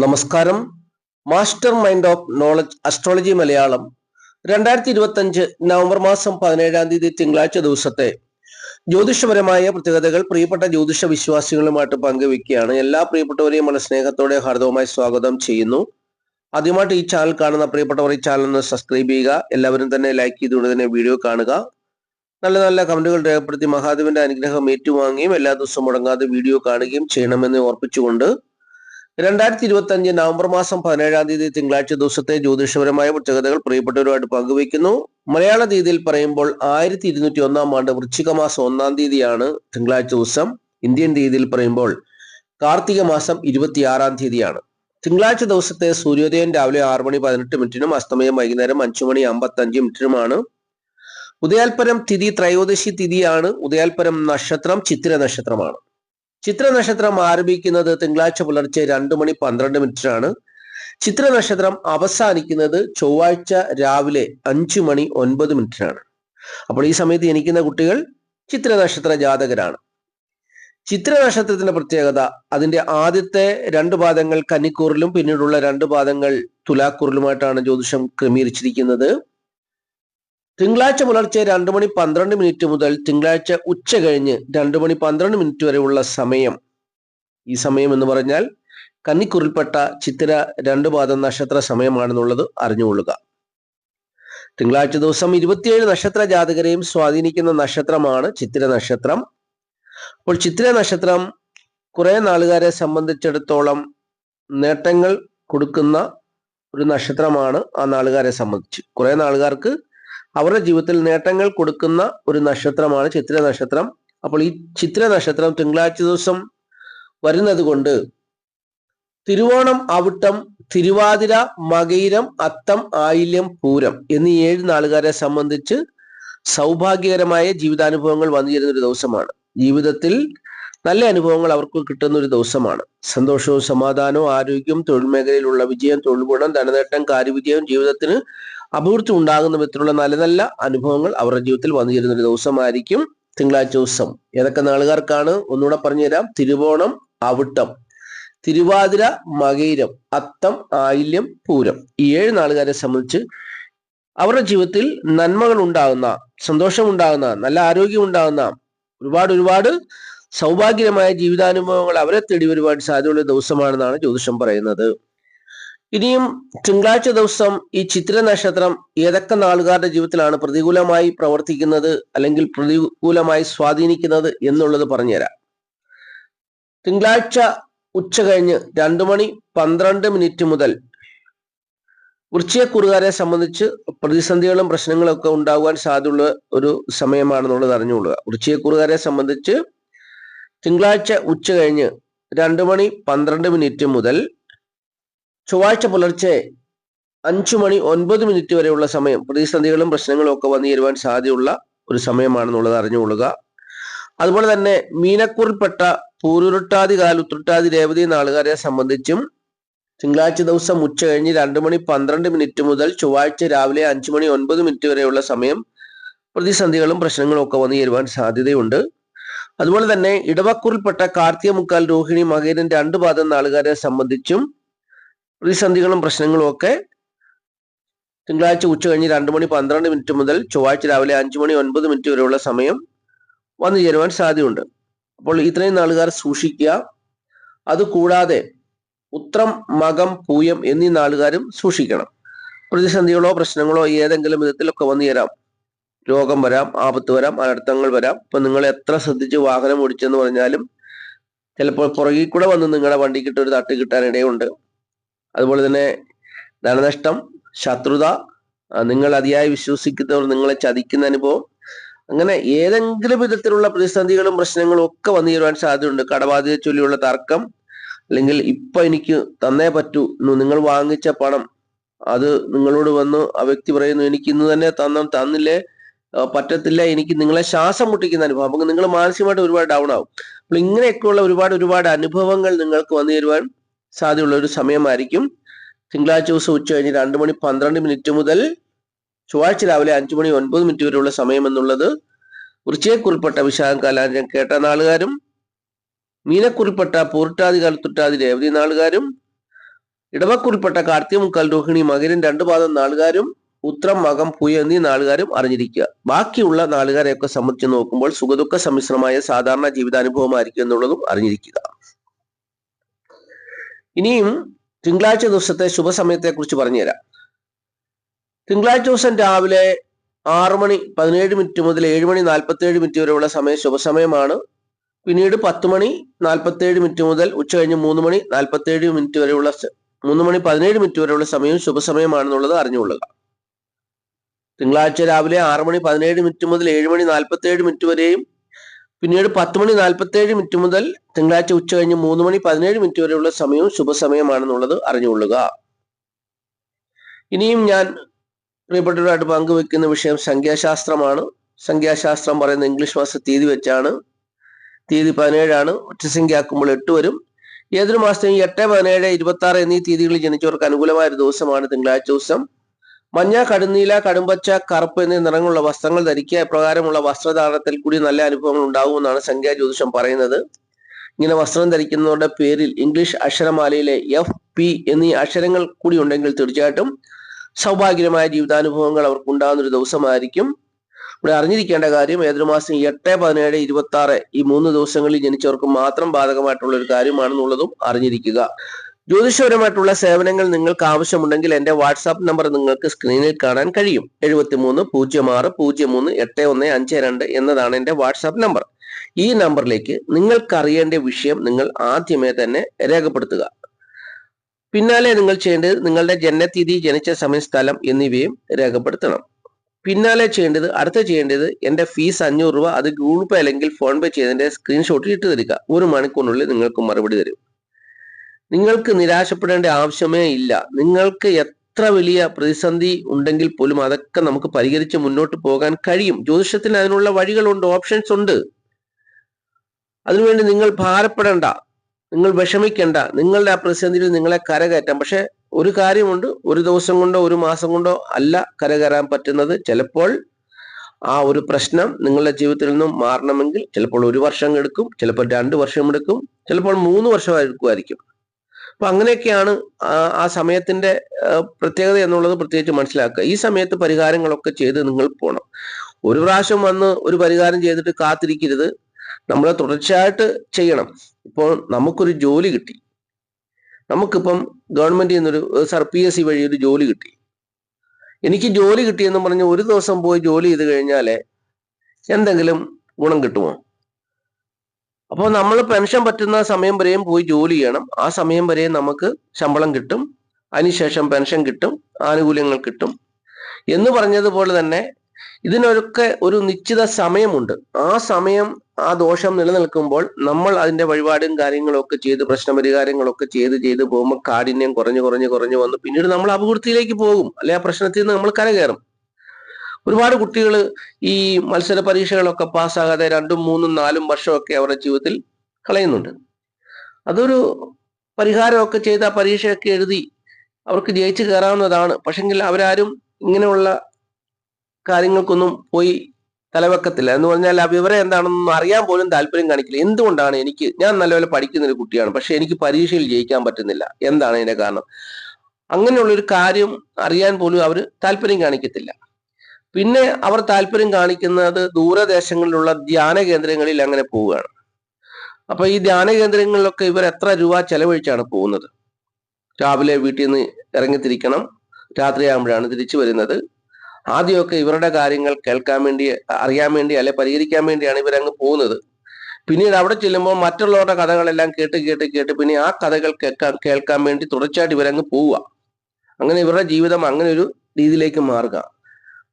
നമസ്കാരം. Mastermind of knowledge astrology Malayalam. രണ്ടായിരത്തി ഇരുപത്തി അഞ്ച് നവംബർ മാസം പതിനേഴാം തീയതി തിങ്കളാഴ്ച ദിവസത്തെ ജ്യോതിഷപരമായ പ്രത്യേകതകൾ പ്രിയപ്പെട്ട ജ്യോതിഷ വിശ്വാസികളുമായിട്ട് പങ്കുവെക്കുകയാണ്. എല്ലാ പ്രിയപ്പെട്ടവരെയും വളരെ സ്നേഹത്തോടെ ഹാർദവുമായി സ്വാഗതം ചെയ്യുന്നു. ആദ്യമായിട്ട് ഈ ചാനൽ കാണുന്ന പ്രിയപ്പെട്ടവർ ഈ ചാനൽ ഒന്ന് സബ്സ്ക്രൈബ് ചെയ്യുക. എല്ലാവരും തന്നെ ലൈക്ക് ചെയ്തുകൊണ്ട് തന്നെ വീഡിയോ കാണുക. നല്ല നല്ല കമന്റുകൾ രേഖപ്പെടുത്തി മഹാദേവന്റെ അനുഗ്രഹം ഏറ്റുവാങ്ങുകയും എല്ലാ ദിവസവും മുടങ്ങാതെ വീഡിയോ കാണുകയും ചെയ്യണമെന്ന് ഓർപ്പിച്ചുകൊണ്ട് രണ്ടായിരത്തി ഇരുപത്തി അഞ്ച് നവംബർ മാസം പതിനേഴാം തീയതി തിങ്കളാഴ്ച ദിവസത്തെ ജ്യോതിഷപരമായ പ്രത്യേകതകൾ പ്രിയപ്പെട്ടവരുമായിട്ട് പങ്കുവയ്ക്കുന്നു. മലയാള തീയതിയിൽ പറയുമ്പോൾ ആയിരത്തി ഇരുന്നൂറ്റി ഒന്നാം ആണ്ട് വൃശ്ചിക മാസം ഒന്നാം തീയതിയാണ് തിങ്കളാഴ്ച ദിവസം. ഇന്ത്യൻ തീയതിയിൽ പറയുമ്പോൾ കാർത്തിക മാസം ഇരുപത്തിയാറാം തീയതിയാണ്. തിങ്കളാഴ്ച ദിവസത്തെ സൂര്യോദയം രാവിലെ ആറ് മണി പതിനെട്ട് മിനിറ്റിനും അസ്തമയം വൈകുന്നേരം അഞ്ചു മണി അമ്പത്തി അഞ്ച് മിനിറ്റിനുമാണ്. ഉദയാൽപരം തിഥി ത്രയോദശി തിഥിയാണ്. ഉദയാൽപരം നക്ഷത്രം ചിത്തിര നക്ഷത്രമാണ്. ചിത്ര നക്ഷത്രം ആരംഭിക്കുന്നത് തിങ്കളാഴ്ച പുലർച്ചെ രണ്ടു മണി പന്ത്രണ്ട് മിനിറ്റിനാണ്. ചിത്ര നക്ഷത്രം അവസാനിക്കുന്നത് ചൊവ്വാഴ്ച രാവിലെ അഞ്ചു മണി ഒൻപത് മിനിറ്റിനാണ്. അപ്പോൾ ഈ സമയത്ത് ജനിക്കുന്ന കുട്ടികൾ ചിത്ര നക്ഷത്ര ജാതകരാണ്. ചിത്ര നക്ഷത്രത്തിന്റെ പ്രത്യേകത അതിന്റെ ആദ്യത്തെ രണ്ട് പാദങ്ങൾ കന്നിക്കൂറിലും പിന്നീടുള്ള രണ്ട് പാദങ്ങൾ തുലാക്കൂറിലുമായിട്ടാണ് ജ്യോതിഷം ക്രമീകരിച്ചിരിക്കുന്നത്. തിങ്കളാഴ്ച പുലർച്ചെ രണ്ടു മണി പന്ത്രണ്ട് മിനിറ്റ് മുതൽ തിങ്കളാഴ്ച ഉച്ച കഴിഞ്ഞ് രണ്ടു മണി പന്ത്രണ്ട് മിനിറ്റ് വരെയുള്ള സമയം. ഈ സമയം എന്ന് പറഞ്ഞാൽ കന്നിക്കുറിൽപ്പെട്ട ചിത്തിര രണ്ട് പാദം നക്ഷത്ര സമയമാണെന്നുള്ളത് അറിഞ്ഞുകൊള്ളുക. തിങ്കളാഴ്ച ദിവസം ഇരുപത്തിയേഴ് നക്ഷത്ര ജാതകരെയും സ്വാധീനിക്കുന്ന നക്ഷത്രമാണ് ചിത്തിര നക്ഷത്രം. അപ്പോൾ ചിത്തിര നക്ഷത്രം കുറെ നാളുകാരെ സംബന്ധിച്ചിടത്തോളം നേട്ടങ്ങൾ കൊടുക്കുന്ന ഒരു നക്ഷത്രമാണ് ആ നാളുകാരെ സംബന്ധിച്ച്. കുറെ നാളുകാർക്ക് അവരുടെ ജീവിതത്തിൽ നേട്ടങ്ങൾ കൊടുക്കുന്ന ഒരു നക്ഷത്രമാണ് ചിത്ര നക്ഷത്രം. അപ്പോൾ ഈ ചിത്ര നക്ഷത്രം തിങ്കളാഴ്ച ദിവസം വരുന്നത് കൊണ്ട് തിരുവോണം അവിട്ടം തിരുവാതിര മകയിരം അത്തം ആയില്യം പൂരം എന്നീ ഏഴ് നാളുകാരെ സംബന്ധിച്ച് സൗഭാഗ്യകരമായ ജീവിതാനുഭവങ്ങൾ വന്നു ചേരുന്ന ഒരു ദിവസമാണ്. ജീവിതത്തിൽ നല്ല അനുഭവങ്ങൾ അവർക്ക് കിട്ടുന്ന ഒരു ദിവസമാണ്. സന്തോഷവും സമാധാനവും ആരോഗ്യവും തൊഴിൽ മേഖലയിലുള്ള വിജയം തൊഴിൽ ഗുണം ധനനേട്ടം കാര്യവിജയം ജീവിതത്തിന് അഭിവൃദ്ധി ഉണ്ടാകുന്ന വിധത്തിലുള്ള നല്ല നല്ല അനുഭവങ്ങൾ അവരുടെ ജീവിതത്തിൽ വന്നു ചേരുന്ന ഒരു ദിവസമായിരിക്കും തിങ്കളാഴ്ച ദിവസം ഏതൊക്കെ നാളുകാർക്കാണ്? ഒന്നുകൂടെ പറഞ്ഞുതരാം. തിരുവോണം അവിട്ടം തിരുവാതിര മകയിരം അത്തം ആയില്യം പൂരം. ഈ ഏഴ് നാളുകാരെ സംബന്ധിച്ച് അവരുടെ ജീവിതത്തിൽ നന്മകൾ ഉണ്ടാകുന്ന സന്തോഷം ഉണ്ടാകുന്ന നല്ല ആരോഗ്യം ഉണ്ടാകുന്ന ഒരുപാട് ഒരുപാട് സൗഭാഗ്യമായ ജീവിതാനുഭവങ്ങൾ അവരെ തേടി വരുവാൻ സാധ്യതയുള്ള ദിവസമാണെന്നാണ് ജ്യോതിഷം പറയുന്നത്. ഇനിയും തിങ്കളാഴ്ച ദിവസം ഈ ചിത്ര നക്ഷത്രം ഏതൊക്കെ നാളുകാരുടെ ജീവിതത്തിലാണ് പ്രതികൂലമായി പ്രവർത്തിക്കുന്നത് അല്ലെങ്കിൽ പ്രതികൂലമായി സ്വാധീനിക്കുന്നത് എന്നുള്ളത് പറഞ്ഞുതരാം. തിങ്കളാഴ്ച ഉച്ച കഴിഞ്ഞ് രണ്ടു മണി പന്ത്രണ്ട് മിനിറ്റ് മുതൽ വൃശ്ചികക്കുറുകാരെ സംബന്ധിച്ച് പ്രതിസന്ധികളും പ്രശ്നങ്ങളും ഒക്കെ ഉണ്ടാകുവാൻ സാധ്യതയുള്ള ഒരു സമയമാണെന്നുള്ളത് അറിഞ്ഞുകൊള്ളുക. വൃശ്ചികക്കുറുകാരെ സംബന്ധിച്ച് തിങ്കളാഴ്ച ഉച്ച കഴിഞ്ഞ് രണ്ടു മണി പന്ത്രണ്ട് മിനിറ്റ് മുതൽ ചൊവ്വാഴ്ച പുലർച്ചെ അഞ്ചു മണി ഒൻപത് മിനിറ്റ് വരെയുള്ള സമയം പ്രതിസന്ധികളും പ്രശ്നങ്ങളും ഒക്കെ വന്നു ചേരുവാൻ സാധ്യതയുള്ള ഒരു സമയമാണെന്നുള്ളത് അറിഞ്ഞുകൊള്ളുക. അതുപോലെ തന്നെ മീനക്കുറിൽപ്പെട്ട പൂരുരുട്ടാതി കാലുത്തുരുട്ടാതി രേവതി നാളുകാരെ സംബന്ധിച്ചും തിങ്കളാഴ്ച ദിവസം ഉച്ച കഴിഞ്ഞ് രണ്ടു മണി പന്ത്രണ്ട് മിനിറ്റ് മുതൽ ചൊവ്വാഴ്ച രാവിലെ അഞ്ചു മണി ഒൻപത് മിനിറ്റ് വരെയുള്ള സമയം പ്രതിസന്ധികളും പ്രശ്നങ്ങളും ഒക്കെ വന്നു ചേരുവാൻ സാധ്യതയുണ്ട്. അതുപോലെ തന്നെ ഇടവക്കൂറിൽപ്പെട്ട കാർത്തിക മുക്കാൽ രോഹിണി മകേരൻ രണ്ട് പാദം നാളുകാരെ സംബന്ധിച്ചും പ്രതിസന്ധികളും പ്രശ്നങ്ങളും ഒക്കെ തിങ്കളാഴ്ച ഉച്ച കഴിഞ്ഞ് രണ്ട് മണി പന്ത്രണ്ട് മിനിറ്റ് മുതൽ ചൊവ്വാഴ്ച രാവിലെ അഞ്ചു മണി ഒൻപത് മിനിറ്റ് വരെയുള്ള സമയം വന്നു ചേരുവാൻ സാധ്യതയുണ്ട്. അപ്പോൾ ഇത്രയും നാളുകാർ സൂക്ഷിക്കുക. അതുകൂടാതെ ഉത്രം മകം പൂയം എന്നീ നാളുകാരും സൂക്ഷിക്കണം. പ്രതിസന്ധികളോ പ്രശ്നങ്ങളോ ഏതെങ്കിലും വിധത്തിലൊക്കെ വന്നു ചേരാം. രോഗം വരാം ആപത്ത് വരാം അനർത്ഥങ്ങൾ വരാം. ഇപ്പൊ നിങ്ങൾ എത്ര ശ്രദ്ധിച്ച് വാഹനം ഓടിച്ചെന്ന് പറഞ്ഞാലും ചിലപ്പോൾ പുറകിൽ കൂടെ വന്ന് നിങ്ങളുടെ വണ്ടിക്കിട്ട് ഒരു തട്ട് കിട്ടാൻ ഇടയുണ്ട് അതുപോലെ തന്നെ ധനനഷ്ടം ശത്രുത നിങ്ങൾ അതിയായി വിശ്വസിക്കുന്നവർ നിങ്ങളെ ചതിക്കുന്ന അനുഭവം. അങ്ങനെ ഏതെങ്കിലും വിധത്തിലുള്ള പ്രതിസന്ധികളും പ്രശ്നങ്ങളും ഒക്കെ വന്നു ചേരുവാൻ സാധ്യതയുണ്ട്. കടബാധ്യത ചൊല്ലിയുള്ള തർക്കം അല്ലെങ്കിൽ ഇപ്പൊ എനിക്ക് തന്നേ പറ്റൂ നിങ്ങൾ വാങ്ങിച്ച പണം അത് നിങ്ങളോട് വന്നു ആ വ്യക്തി പറയുന്നു എനിക്ക് ഇന്ന് തന്നെ തന്ന തന്നില്ലേ? പറ്റത്തില്ല? എനിക്ക് നിങ്ങളെ ശ്വാസം മുട്ടിക്കുന്ന അനുഭവം. അപ്പൊ നിങ്ങൾ മാനസികമായിട്ട് ഒരുപാട് ഡൗൺ ആവും. അപ്പോൾ ഇങ്ങനെയൊക്കെയുള്ള ഒരുപാട് ഒരുപാട് അനുഭവങ്ങൾ നിങ്ങൾക്ക് വന്നു തരുവാൻ സാധ്യതയുള്ള ഒരു സമയമായിരിക്കും. തിങ്കളാഴ്ച ദിവസം ഉച്ച കഴിഞ്ഞ് രണ്ട് മണി പന്ത്രണ്ട് മിനിറ്റ് മുതൽ ചൊവ്വാഴ്ച രാവിലെ അഞ്ചു മണി ഒൻപത് മിനിറ്റ് വരെയുള്ള സമയം എന്നുള്ളത് വൃശ്ചികക്കുറിൽപ്പെട്ട വിശാഖം കാലാഞ്ചം കേട്ട നാളുകാരും മീനക്കുറിൽപ്പെട്ട പൂർട്ടാതി കാലത്തുട്ടാതി രേവതി നാളുകാരും ഇടവക്കുറിൽപ്പെട്ട കാർത്തിക മുക്കാൽ രോഹിണി മകരൻ രണ്ടു പാദം നാളുകാരും ഉത്രം മകം പുയ എന്നീ നാളുകാരും അറിഞ്ഞിരിക്കുക. ബാക്കിയുള്ള നാളുകാരെയൊക്കെ സംബന്ധിച്ച് നോക്കുമ്പോൾ സുഖദുഃഖ സമ്മിശ്രമായ സാധാരണ ജീവിതാനുഭവമായിരിക്കും എന്നുള്ളതും അറിഞ്ഞിരിക്കുക. ഇനിയും തിങ്കളാഴ്ച ദിവസത്തെ ശുഭസമയത്തെ കുറിച്ച് പറഞ്ഞുതരാം. തിങ്കളാഴ്ച ദിവസം രാവിലെ ആറു മണി പതിനേഴ് മിനിറ്റ് മുതൽ ഏഴ് മണി നാൽപ്പത്തി ഏഴ് മിനിറ്റ് വരെയുള്ള സമയം ശുഭസമയമാണ്. പിന്നീട് പത്ത് മണി നാൽപ്പത്തി ഏഴ് മിനിറ്റ് മുതൽ ഉച്ച കഴിഞ്ഞ് മൂന്ന് മണി നാൽപ്പത്തി ഏഴ് മിനിറ്റ് വരെയുള്ള മൂന്ന് മണി പതിനേഴ് മിനിറ്റ് വരെയുള്ള സമയം ശുഭസമയമാണെന്നുള്ളത് അറിഞ്ഞുകൊള്ളുക. തിങ്കളാഴ്ച രാവിലെ ആറ് മണി പതിനേഴ് മിനിറ്റ് മുതൽ ഏഴ് മണി നാൽപ്പത്തി ഏഴ് മിനിറ്റ് വരെയും പിന്നീട് പത്ത് മണി നാൽപ്പത്തി ഏഴ് മിനിറ്റ് മുതൽ തിങ്കളാഴ്ച ഉച്ച കഴിഞ്ഞ് മൂന്ന് മണി പതിനേഴ് മിനിറ്റ് വരെയുള്ള സമയവും ശുഭസമയമാണെന്നുള്ളത് അറിഞ്ഞുകൊള്ളുക. ഇനിയും ഞാൻ പ്രിയപ്പെട്ടവരായിട്ട് പങ്കുവെക്കുന്ന വിഷയം സംഖ്യാശാസ്ത്രമാണ്. സംഖ്യാശാസ്ത്രം പറയുന്ന ഇംഗ്ലീഷ് മാസ തീയതി വെച്ചാണ്. തീയതി പതിനേഴാണ്. ഒറ്റസംഖ്യയാക്കുമ്പോൾ എട്ട് വരും. ഏതൊരു മാസത്തെയും എട്ട് പതിനേഴ് ഇരുപത്തി ആറ് എന്നീ തീയതികളിൽ ജനിച്ചവർക്ക് അനുകൂലമായ ഒരു ദിവസമാണ് തിങ്കളാഴ്ച ദിവസം. മഞ്ഞ കടുന്നീല കടുമ്പച്ച കറുപ്പ് എന്നീ നിറങ്ങളുള്ള വസ്ത്രങ്ങൾ ധരിക്കുക ഇപ്രകാരമുള്ള വസ്ത്രധാരണത്തിൽ കൂടി നല്ല അനുഭവങ്ങൾ ഉണ്ടാകുമെന്നാണ് സംഖ്യാ ജ്യോതിഷം പറയുന്നത്. ഇങ്ങനെ വസ്ത്രം ധരിക്കുന്നവരുടെ പേരിൽ ഇംഗ്ലീഷ് അക്ഷരമാലയിലെ എഫ് പി എന്നീ അക്ഷരങ്ങൾ കൂടി ഉണ്ടെങ്കിൽ തീർച്ചയായിട്ടും സൗഭാഗ്യമായ ജീവിതാനുഭവങ്ങൾ അവർക്ക് ഉണ്ടാകുന്ന ഒരു ദിവസമായിരിക്കും. ഇവിടെ അറിഞ്ഞിരിക്കേണ്ട കാര്യം ഏതൊരു മാസം എട്ട് പതിനേഴ് ഇരുപത്തി ആറ് ഈ മൂന്ന് ദിവസങ്ങളിൽ ജനിച്ചവർക്ക് മാത്രം ബാധകമായിട്ടുള്ള ഒരു കാര്യമാണെന്നുള്ളതും അറിഞ്ഞിരിക്കുക. ജ്യോതിഷപരമായിട്ടുള്ള സേവനങ്ങൾ നിങ്ങൾക്ക് ആവശ്യമുണ്ടെങ്കിൽ എന്റെ വാട്സാപ്പ് നമ്പർ നിങ്ങൾക്ക് സ്ക്രീനിൽ കാണാൻ കഴിയും. എഴുപത്തി മൂന്ന് പൂജ്യം ആറ് പൂജ്യം മൂന്ന് എട്ട് ഒന്ന് അഞ്ച് രണ്ട് എന്നതാണ് എന്റെ വാട്സാപ്പ് നമ്പർ. ഈ നമ്പറിലേക്ക് നിങ്ങൾക്കറിയേണ്ട വിഷയം നിങ്ങൾ ആദ്യമേ തന്നെ രേഖപ്പെടുത്തുക. പിന്നാലെ നിങ്ങൾ ചെയ്യേണ്ടത് നിങ്ങളുടെ ജനനത്തീയതി ജനിച്ച സമയം സ്ഥലം എന്നിവയും രേഖപ്പെടുത്തണം. പിന്നാലെ ചെയ്യേണ്ടത് അടുത്ത ചെയ്യേണ്ടത് എന്റെ ഫീസ് അഞ്ഞൂറ് രൂപ അത് ഗൂഗിൾ പേ അല്ലെങ്കിൽ ഫോൺ പേ ചെയ്തതിന്റെ സ്ക്രീൻഷോട്ട് ഇട്ട് തരിക. ഒരു മണിക്കൂറിനുള്ളിൽ നിങ്ങൾക്ക് മറുപടി തരും. നിങ്ങൾക്ക് നിരാശപ്പെടേണ്ട ആവശ്യമേ ഇല്ല. നിങ്ങൾക്ക് എത്ര വലിയ പ്രതിസന്ധി ഉണ്ടെങ്കിൽ പോലും അതൊക്കെ നമുക്ക് പരിഹരിച്ച് മുന്നോട്ട് പോകാൻ കഴിയും. ജ്യോതിഷത്തിന് അതിനുള്ള വഴികളുണ്ട് ഓപ്ഷൻസ് ഉണ്ട്. അതിനുവേണ്ടി നിങ്ങൾ ഭാരപ്പെടേണ്ട നിങ്ങൾ വിഷമിക്കേണ്ട നിങ്ങളുടെ ആ പ്രതിസന്ധിയിൽ നിങ്ങളെ കരകയറ്റാം. പക്ഷെ ഒരു കാര്യമുണ്ട് ഒരു ദിവസം കൊണ്ടോ ഒരു മാസം കൊണ്ടോ അല്ല കരകയറാൻ പറ്റുന്നത്. ചിലപ്പോൾ ആ ഒരു പ്രശ്നം നിങ്ങളുടെ ജീവിതത്തിൽ നിന്നും മാറണമെങ്കിൽ ചിലപ്പോൾ ഒരു വർഷം എടുക്കും ചിലപ്പോൾ രണ്ട് വർഷം എടുക്കും ചിലപ്പോൾ മൂന്ന് വർഷം എടുക്കുമായിരിക്കും അപ്പൊ അങ്ങനെയൊക്കെയാണ് ആ സമയത്തിന്റെ പ്രത്യേകത എന്നുള്ളത് പ്രത്യേകിച്ച് മനസ്സിലാക്കുക. ഈ സമയത്ത് പരിഹാരങ്ങളൊക്കെ ചെയ്ത് നിങ്ങൾ പോണം. ഒരു പ്രാവശ്യം വന്ന് ഒരു പരിഹാരം ചെയ്തിട്ട് കാത്തിരിക്കരുത്. നമ്മൾ തുടർച്ചയായിട്ട് ചെയ്യണം. ഇപ്പോൾ നമുക്കൊരു ജോലി കിട്ടി. നമുക്കിപ്പം ഗവൺമെന്റിൽ നിന്നൊരു സർ പി എസ് സി വഴി ഒരു ജോലി കിട്ടി. എനിക്ക് ജോലി കിട്ടിയെന്ന് പറഞ്ഞ് ഒരു ദിവസം പോയി ജോലി ചെയ്ത് കഴിഞ്ഞാലേ എന്തെങ്കിലും ഗുണം കിട്ടുമോ? അപ്പോൾ നമ്മൾ പെൻഷൻ പറ്റുന്ന സമയം വരെയും പോയി ജോലി ചെയ്യണം. ആ സമയം വരെയും നമുക്ക് ശമ്പളം കിട്ടും. അതിനുശേഷം പെൻഷൻ കിട്ടും. ആനുകൂല്യങ്ങൾ കിട്ടും. എന്ന് പറഞ്ഞതുപോലെ തന്നെ ഇതിനൊക്കെ ഒരു നിശ്ചിത സമയമുണ്ട്. ആ സമയം ആ ദോഷം നിലനിൽക്കുമ്പോൾ നമ്മൾ അതിന്റെ വഴിപാടും കാര്യങ്ങളൊക്കെ ചെയ്ത് പ്രശ്നപരിഹാരങ്ങളൊക്കെ ചെയ്ത് ചെയ്ത് പോകുമ്പോൾ കാഠിന്യം കുറഞ്ഞു കുറഞ്ഞു കുറഞ്ഞു വന്ന് പിന്നീട് നമ്മൾ അപകീർത്തിയിലേക്ക് പോകും. അല്ലെ ആ പ്രശ്നത്തിൽ നിന്ന് നമ്മൾ കരകയറും. ഒരുപാട് കുട്ടികൾ ഈ മത്സര പരീക്ഷകളൊക്കെ പാസ്സാകാതെ രണ്ടും മൂന്നും നാലും വർഷമൊക്കെ അവരുടെ ജീവിതത്തിൽ കളയുന്നുണ്ട്. അതൊരു പരിഹാരമൊക്കെ ചെയ്ത് ആ പരീക്ഷയൊക്കെ എഴുതി അവർക്ക് ജയിച്ചു കയറാവുന്നതാണ്. പക്ഷെങ്കിൽ അവരാരും ഇങ്ങനെയുള്ള കാര്യങ്ങൾക്കൊന്നും പോയി തലവെക്കത്തില്ല. എന്ന് പറഞ്ഞാൽ ആ വിവരം എന്താണെന്നൊന്നും അറിയാൻ പോലും താല്പര്യം കാണിക്കില്ല. എന്തുകൊണ്ടാണ് എനിക്ക് ഞാൻ നല്ലപോലെ പഠിക്കുന്ന ഒരു കുട്ടിയാണ് പക്ഷെ എനിക്ക് പരീക്ഷയിൽ ജയിക്കാൻ പറ്റുന്നില്ല. എന്താണ് അതിന്റെ കാരണം? അങ്ങനെയുള്ള ഒരു കാര്യം അറിയാൻ പോലും അവർ താല്പര്യം കാണിക്കത്തില്ല. പിന്നെ അവർ താല്പര്യം കാണിക്കുന്നത് ദൂരദേശങ്ങളിലുള്ള ധ്യാന കേന്ദ്രങ്ങളിൽ അങ്ങനെ പോവുകയാണ്. അപ്പൊ ഈ ധ്യാന കേന്ദ്രങ്ങളിലൊക്കെ ഇവർ എത്ര രൂപ ചെലവഴിച്ചാണ് പോകുന്നത്? രാവിലെ വീട്ടിൽ നിന്ന് ഇറങ്ങിത്തിരിക്കണം രാത്രിയാകുമ്പോഴാണ് തിരിച്ചു വരുന്നത്. ആദ്യമൊക്കെ ഇവരുടെ കാര്യങ്ങൾ കേൾക്കാൻ വേണ്ടി അറിയാൻ വേണ്ടി അല്ലെ പരിഹരിക്കാൻ വേണ്ടിയാണ് ഇവരങ്ങ് പോകുന്നത്. പിന്നീട് അവിടെ ചെല്ലുമ്പോൾ മറ്റുള്ളവരുടെ കഥകളെല്ലാം കേട്ട് കേട്ട് കേട്ട് പിന്നെ ആ കഥകൾ കേൾക്കാൻ കേൾക്കാൻ വേണ്ടി തുടർച്ചയായിട്ട് ഇവരങ്ങ് പോവുക. അങ്ങനെ ഇവരുടെ ജീവിതം അങ്ങനെ ഒരു രീതിയിലേക്ക് മാറുക.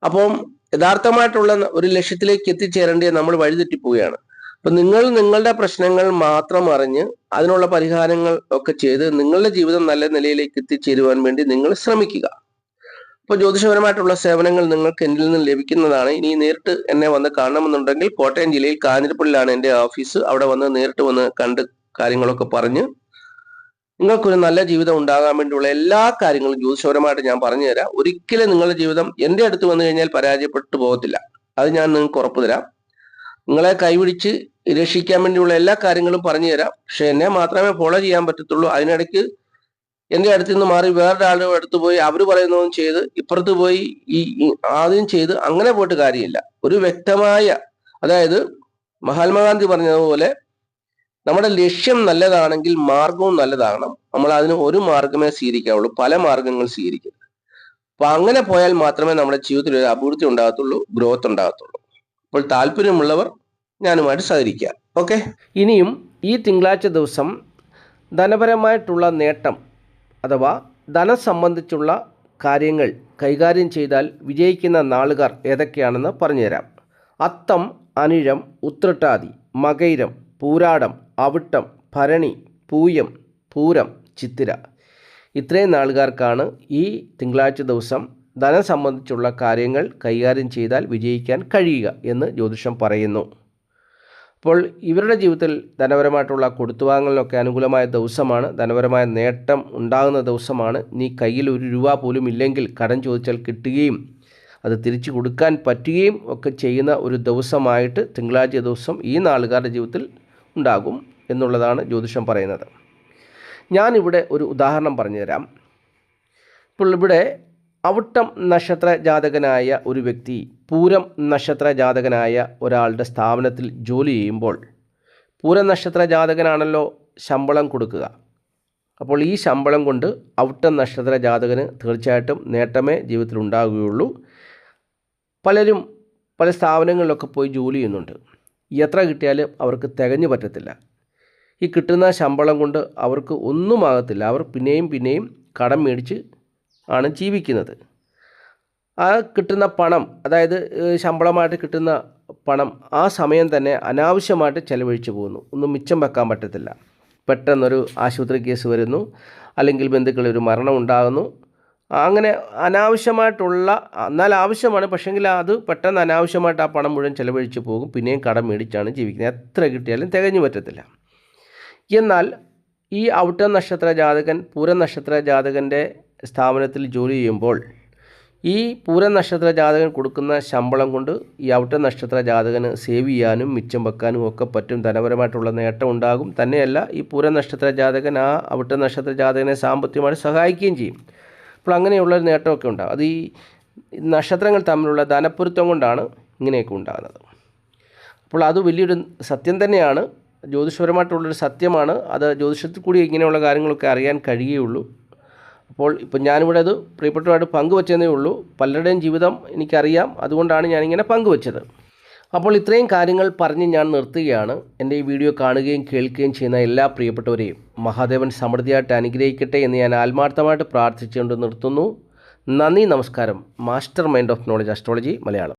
അപ്പം യഥാർത്ഥമായിട്ടുള്ള ഒരു ലക്ഷ്യത്തിലേക്ക് എത്തിച്ചേരേണ്ടത് നമ്മൾ വഴിതെറ്റിപ്പോവുകയാണ്. അപ്പൊ നിങ്ങൾ നിങ്ങളുടെ പ്രശ്നങ്ങൾ മാത്രം അറിഞ്ഞ് അതിനുള്ള പരിഹാരങ്ങൾ ഒക്കെ ചെയ്ത് നിങ്ങളുടെ ജീവിതം നല്ല നിലയിലേക്ക് എത്തിച്ചേരുവാൻ വേണ്ടി നിങ്ങൾ ശ്രമിക്കുക. അപ്പോൾ ജ്യോതിഷപരമായിട്ടുള്ള സേവനങ്ങൾ നിങ്ങൾക്ക് എന്നിൽ നിന്ന് ലഭിക്കുന്നതാണ്. ഇനി നേരിട്ട് എന്നെ വന്ന് കാണണമെന്നുണ്ടെങ്കിൽ കോട്ടയം ജില്ലയിൽ കാഞ്ഞിരപ്പള്ളിയിലാണ് എന്റെ ഓഫീസ്. അവിടെ വന്ന് നേരിട്ട് വന്ന് കണ്ട് കാര്യങ്ങളൊക്കെ പറഞ്ഞ് നിങ്ങൾക്കൊരു നല്ല ജീവിതം ഉണ്ടാകാൻ വേണ്ടിയുള്ള എല്ലാ കാര്യങ്ങളും ജ്യോതിഷപരമായിട്ട് ഞാൻ പറഞ്ഞുതരാം ഒരിക്കലും നിങ്ങളുടെ ജീവിതം എന്റെ അടുത്ത് വന്നു കഴിഞ്ഞാൽ പരാജയപ്പെട്ടു പോകത്തില്ല. അത് ഞാൻ നിങ്ങൾക്ക് ഉറപ്പ് തരാം. നിങ്ങളെ കൈപിടിച്ച് രക്ഷിക്കാൻ വേണ്ടിയുള്ള എല്ലാ കാര്യങ്ങളും പറഞ്ഞു തരാം. പക്ഷെ എന്നെ മാത്രമേ ഫോളോ ചെയ്യാൻ പറ്റത്തുള്ളൂ. അതിനിടയ്ക്ക് എന്റെ അടുത്ത് നിന്ന് മാറി വേറൊരാളുടെ അടുത്ത് പോയി അവർ പറയുന്നതും ചെയ്ത് ഇപ്പുറത്ത് പോയി ഈ ആദ്യം ചെയ്ത് അങ്ങനെ പോയിട്ട് കാര്യമില്ല. ഒരു വ്യക്തമായ അതായത് മഹാത്മാഗാന്ധി പറഞ്ഞതുപോലെ നമ്മുടെ ലക്ഷ്യം നല്ലതാണെങ്കിൽ മാർഗവും നല്ലതാകണം. നമ്മൾ അതിന് ഒരു മാർഗമേ സ്വീകരിക്കാവുള്ളൂ. പല മാർഗങ്ങൾ സ്വീകരിക്കരുത്. അപ്പൊ അങ്ങനെ പോയാൽ മാത്രമേ നമ്മുടെ ജീവിതത്തിൽ ഒരു അഭിവൃദ്ധി ഉണ്ടാകത്തുള്ളൂ ഗ്രോത്ത് ഉണ്ടാകത്തുള്ളൂ. അപ്പോൾ താല്പര്യമുള്ളവർ ഞാനുമായിട്ട് സഹകരിക്കുക. ഓക്കെ? ഇനിയും ഈ തിങ്കളാഴ്ച ദിവസം ധനപരമായിട്ടുള്ള നേട്ടം അഥവാ ധനം സംബന്ധിച്ചുള്ള കാര്യങ്ങൾ കൈകാര്യം ചെയ്താൽ വിജയിക്കുന്ന നാളുകാർ ഏതൊക്കെയാണെന്ന് പറഞ്ഞുതരാം. അത്തം അനിഴം ഉത്രട്ടാതി മകൈരം പൂരാടം അവിട്ടം ഭരണി പൂയം പൂരം ചിത്തിര. ഇത്രയും നാളുകാർക്കാണ് ഈ തിങ്കളാഴ്ച ദിവസം ധനം സംബന്ധിച്ചുള്ള കാര്യങ്ങൾ കൈകാര്യം ചെയ്താൽ വിജയിക്കാൻ കഴിയുക എന്ന് ജ്യോതിഷം പറയുന്നു. അപ്പോൾ ഇവരുടെ ജീവിതത്തിൽ ധനപരമായിട്ടുള്ള കൊടുത്തുവാങ്ങലിനൊക്കെ അനുകൂലമായ ദിവസമാണ്. ധനപരമായ നേട്ടം ഉണ്ടാകുന്ന ദിവസമാണ്. നീ കയ്യിൽ ഒരു രൂപ പോലും ഇല്ലെങ്കിൽ കടം ചോദിച്ചാൽ കിട്ടുകയും അത് തിരിച്ചു കൊടുക്കാൻ പറ്റുകയും ഒക്കെ ചെയ്യുന്ന ഒരു ദിവസമായിട്ട് തിങ്കളാഴ്ച ദിവസം ഈ നാളുകാരുടെ ജീവിതത്തിൽ ഉണ്ടാകും എന്നുള്ളതാണ് ജ്യോതിഷം പറയുന്നത്. ഞാനിവിടെ ഒരു ഉദാഹരണം പറഞ്ഞുതരാം. ഇപ്പോൾ ഇവിടെ അവിട്ടം നക്ഷത്ര ജാതകനായ ഒരു വ്യക്തി പൂരം നക്ഷത്ര ജാതകനായ ഒരാളുടെ സ്ഥാപനത്തിൽ ജോലി ചെയ്യുമ്പോൾ പൂരം നക്ഷത്ര ജാതകനാണല്ലോ ശമ്പളം കൊടുക്കുക. അപ്പോൾ ഈ ശമ്പളം കൊണ്ട് ഔട്ടം നക്ഷത്ര ജാതകന് തീർച്ചയായിട്ടും നേട്ടമേ ജീവിതത്തിൽ ഉണ്ടാകുകയുള്ളൂ പലരും പല സ്ഥാപനങ്ങളിലൊക്കെ പോയി ജോലി ചെയ്യുന്നുണ്ട്. എത്ര കിട്ടിയാലും അവർക്ക് തികഞ്ഞു പറ്റത്തില്ല. ഈ കിട്ടുന്ന ശമ്പളം കൊണ്ട് അവർക്ക് ഒന്നും ആകത്തില്ല. അവർ പിന്നെയും പിന്നെയും കടം മേടിച്ച് ആണ് ജീവിക്കുന്നത്. ആ കിട്ടുന്ന പണം അതായത് ശമ്പളമായിട്ട് കിട്ടുന്ന പണം ആ സമയം തന്നെ അനാവശ്യമായിട്ട് ചെലവഴിച്ചു പോകുന്നു. ഒന്നും മിച്ചം വെക്കാൻ പറ്റത്തില്ല. പെട്ടെന്നൊരു ആശുപത്രി കേസ് വരുന്നു. അല്ലെങ്കിൽ ബന്ധുക്കളിൽ ഒരു മരണം ഉണ്ടാകുന്നു. അങ്ങനെ അനാവശ്യമായിട്ടുള്ള എന്നാൽ ആവശ്യമാണ് പക്ഷേങ്കിൽ അത് പെട്ടെന്ന് അനാവശ്യമായിട്ട് ആ പണം മുഴുവൻ ചിലവഴിച്ച് പോകും. പിന്നെയും കടം മേടിച്ചാണ് ജീവിക്കുന്നത്. എത്ര കിട്ടിയാലും തികഞ്ഞു പറ്റത്തില്ല. എന്നാൽ ഈ ഔട്ട നക്ഷത്ര ജാതകൻ പൂര നക്ഷത്ര ജാതകന്റെ സ്ഥാപനത്തിൽ ജോലി ചെയ്യുമ്പോൾ ഈ പൂര നക്ഷത്ര ജാതകൻ കൊടുക്കുന്ന ശമ്പളം കൊണ്ട് ഈ ഔട്ട നക്ഷത്ര ജാതകന് സേവ് ചെയ്യാനും മിച്ചം വെക്കാനും ഒക്കെ പറ്റും. ധനപരമായിട്ടുള്ള നേട്ടം ഉണ്ടാകും. തന്നെയല്ല ഈ പൂര നക്ഷത്ര ജാതകൻ ആ ഔട്ട നക്ഷത്ര ജാതകനെ സാമ്പത്തികമായിട്ട് സഹായിക്കുകയും ചെയ്യും. അപ്പോൾ അങ്ങനെയുള്ളൊരു നേട്ടമൊക്കെ ഉണ്ടാകും അത് ഈ നക്ഷത്രങ്ങൾ തമ്മിലുള്ള ധനപ്പൊരുത്തം കൊണ്ടാണ് ഇങ്ങനെയൊക്കെ ഉണ്ടാകുന്നത്. അപ്പോൾ അത് വലിയൊരു സത്യം തന്നെയാണ്. ജ്യോതിഷപരമായിട്ടുള്ളൊരു സത്യമാണ്. അത് ജ്യോതിഷത്തിൽ കൂടി ഇങ്ങനെയുള്ള കാര്യങ്ങളൊക്കെ അറിയാൻ കഴിയുകയുള്ളൂ. അപ്പോൾ ഇപ്പം ഞാനിവിടെ അത് പ്രിയപ്പെട്ടവരായിട്ട് പങ്കുവച്ചതേ ഉള്ളൂ. പലരുടെയും ജീവിതം എനിക്കറിയാം. അതുകൊണ്ടാണ് ഞാനിങ്ങനെ പങ്കുവച്ചത്. അപ്പോൾ ഇത്രയും കാര്യങ്ങൾ പറഞ്ഞ് ഞാൻ നിർത്തുകയാണ്. എന്റെ ഈ വീഡിയോ കാണുകയും കേൾക്കുകയും ചെയ്യുന്ന എല്ലാ പ്രിയപ്പെട്ടവരെയും മഹാദേവൻ സമൃദ്ധിയായിട്ട് അനുഗ്രഹിക്കട്ടെ എന്ന് ഞാൻ ആത്മാർത്ഥമായിട്ട് പ്രാർത്ഥിച്ചുകൊണ്ട് നിർത്തുന്നു. നന്ദി നമസ്കാരം. Mastermind of knowledge astrology Malayalam.